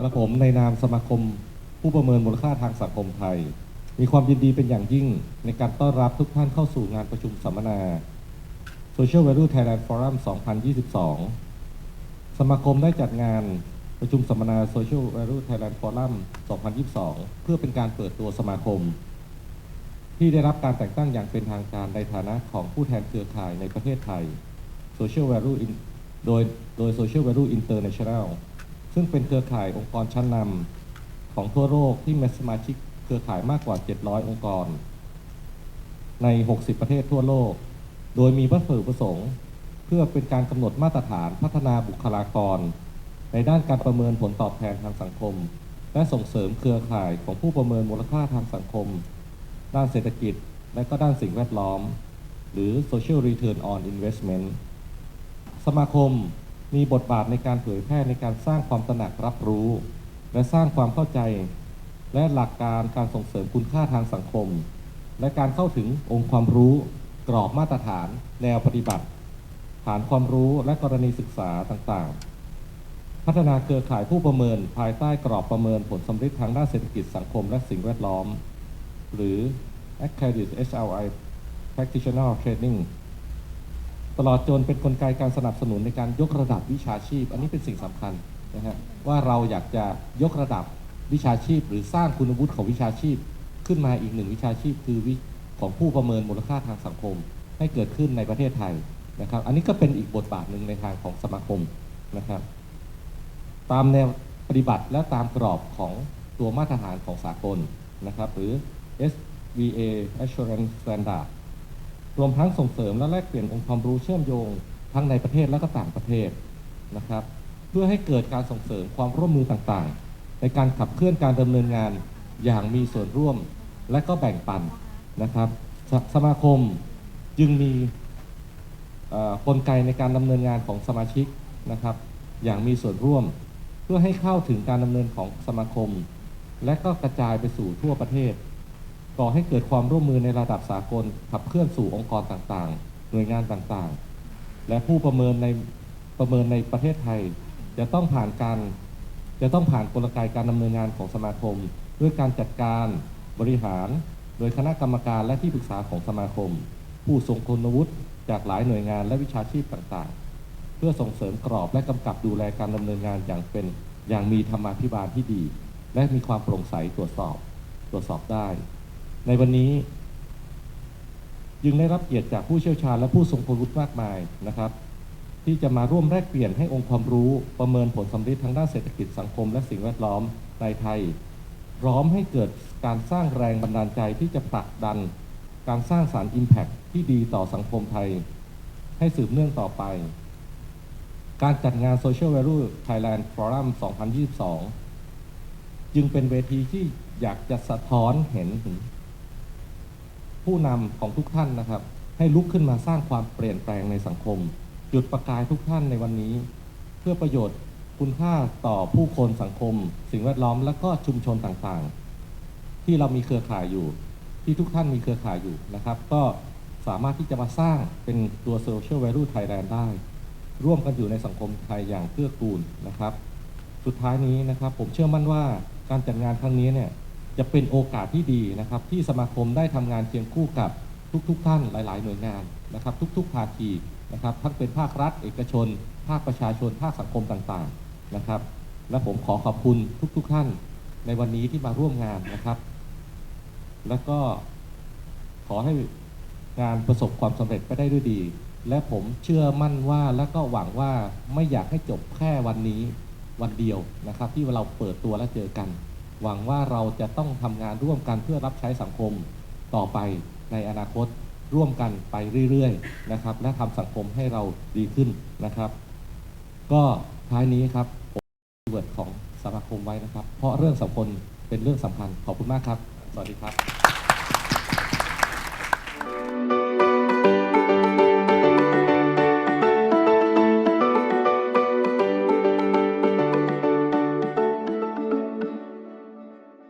และผมในนามสมาคม ผู้ประเมินมูลค่าทางสังคมไทย มีความยินดีเป็นอย่างยิ่งในการต้อนรับทุกท่านเข้าสู่งานประชุมสัมมนา Social Value Thailand Forum 2022 สมาคมได้จัดงานประชุมสัมมนา Social Value Thailand Forum 2022 เพื่อเป็นการเปิดตัวสมาคม ที่ได้รับการแต่งตั้งอย่างเป็นทางการในฐานะของผู้แทนเครือข่ายในประเทศไทย Social Value In โดยโดย Social Value International ซึ่งเป็นเครือข่ายองค์กรชั้นนำของทั่วโลกที่มีสมาชิกเครือข่ายมากกว่า 700 องค์กร ใน 60 ประเทศทั่วโลก โดยมีวัตถุประสงค์ เพื่อเป็นการกำหนดมาตรฐานพัฒนาบุคลากร ในด้านการประเมินผลตอบแทนทางสังคม และส่งเสริมเครือข่ายของผู้ประเมินมูลค่าทางสังคม ด้านเศรษฐกิจ และก็ด้านสิ่งแวดล้อม หรือ social return on investment สมาคม มีบทบาทในการเผยแพร่ในการสร้างความตระหนักรับรู้ และสร้างความเข้าใจ และหลักการการส่งเสริมคุณค่าทางสังคม และการเข้าถึงองค์ความรู้ กรอบมาตรฐาน แนวปฏิบัติ ฐานความรู้และกรณีศึกษาต่างๆ พัฒนาเครือข่ายผู้ประเมิน ภายใต้กรอบประเมินผลสำฤทธิ์ทางด้านเศรษฐกิจสังคม และสิ่งแวดล้อม หรือ Accredit HLI Practitioner Training ตลอดจนเป็นนกลไกการสนับสนุนในการยกระดับวิชาชีพ อันนี้เป็นสิ่งสำคัญนะฮะว่าเราอยากจะยกระดับวิชาชีพ หรือสร้างคุณวุฒิของวิชาชีพ ขึ้นมาอีกหนึ่งวิชาชีพคือวิของผู้ประเมินมูลค่าทางสังคม ให้เกิดขึ้นในประเทศไทยนะครับ อันนี้ก็เป็นอีกบทบาทหนึ่งในทางของสมาคมนะครับ ตามแนวปฏิบัติและตามกรอบของตัวมาตรฐานของสากลนะครับ หรือ SVA Assurance Standard รวมทั้งส่งเสริมและแลกเปลี่ยนองค์ความรู้เชื่อมโยง ทั้งในประเทศและก็ต่างประเทศนะครับ เพื่อให้เกิดการส่งเสริมความร่วมมือต่างๆ ในการขับเคลื่อนการดำเนินงานอย่างมีส่วนร่วมและก็แบ่งปันนะครับสสมาคมจึงมีกลไกในการดำเนินงานของสมาชิกนะครับ อย่างมีส่วนร่วม เพื่อให้เข้าถึงการดำเนินของสมาคม และก็กระจายไปสู่ทั่วประเทศ ก่อให้เกิดความร่วมมือในระดับสากลขับเคลื่อนสู่องค์กรต่างๆ หน่วยงานต่างๆ และผู้ประเมินในประเมินในประเทศไทย จะต้องผ่านการจะต้องผ่านกลไกการดำเนินงานของสมาคม ด้วยการจัดการบริหาร โดยคณะกรรมการและที่ปรึกษาของสมาคม ผู้ทรงคุณวุฒิจากหลายหน่วยงานและวิชาชีพต่างๆ เพื่อส่งเสริมกรอบและกำกับดูแลการดำเนินงานอย่างเป็นอย่างมีธรรมาภิบาลที่ดี และมีความโปร่งใสตรวจสอบ ตรวจสอบได้ ในวันนี้ยึงได้รับเกียรติจากผู้เชี่ยวชาญและผู้ทรงคุณวุฒิมากมายนะครับ ที่จะมาร่วมแลกเปลี่ยนให้องค์ความรู้ประเมินผลสำฤทธิ์ทางด้านเศรษฐกิจสังคม และสิ่งแวดล้อมในไทย พร้อมให้เกิดการสร้างแรงบันดาลใจที่จะผลักดัน การสร้างสารรค์ Impact ที่ดีต่อสังคมไทย ให้สืบเนื่องต่อไป การจัดงาน Social Value Thailand Forum 2022 จึงเป็นเวทีที่อยากจะสะท้อนเห็นถึง ผู้นำของทุกท่านนะครับ ให้ลุกขึ้นมาสร้างความเปลี่ยนแปลงในสังคม จุดประกายทุกท่านในวันนี้ เพื่อประโยชน์คุณค่าต่อผู้คนสังคม สิ่งแวดล้อมและก็ชุมชนต่างๆ ที่เรามีเครือข่ายอยู่ ที่ทุกท่านมีเครือข่ายอยู่นะครับ ก็สามารถที่จะมาสร้างเป็นตัว Social Value Thailand ได้ ร่วมกันอยู่ในสังคมไทยอย่างเกื้อกูลนะครับ สุดท้ายนี้นะครับ ผมเชื่อมั่นว่าการจัดงานครั้งนี้เนี่ย จะเป็นโอกาสที่ดีนะครับ ที่สมาคมได้ทำงานเคียงคู่กับทุกๆทท่านหลาย ๆ หน่วยงานนะครับ ทุกๆภาคีนะครับ ทั้งเป็นภาครัฐ เอกชน ภาคประชาชน ภาคสังคมต่างๆนะครับ และผมขอขอบคุณทุก ๆ ท่านในวันนี้ที่มาร่วมงานนะครับ แล้วก็ขอให้งานประสบความสำเร็จไปได้ด้วยดี และผมเชื่อมั่นว่าและก็หวังว่าไม่อยากให้จบแค่วันนี้วันเดียวนะครับ ที่เราเปิดตัวและเจอกัน หวังว่าเราจะต้องทำงานร่วมกันเพื่อรับใช้สังคมต่อไปในอนาคตร่วมกันไปเรื่อยๆนะครับ และทำสังคมให้เราดีขึ้นนะครับ ก็ท้ายนี้ครับผมเวิร์ดของสมาคมไว้นะครับ เพราะเรื่องสังคมเป็นเรื่องสำคัญขอบคุณมากครับ สวัสดีครับ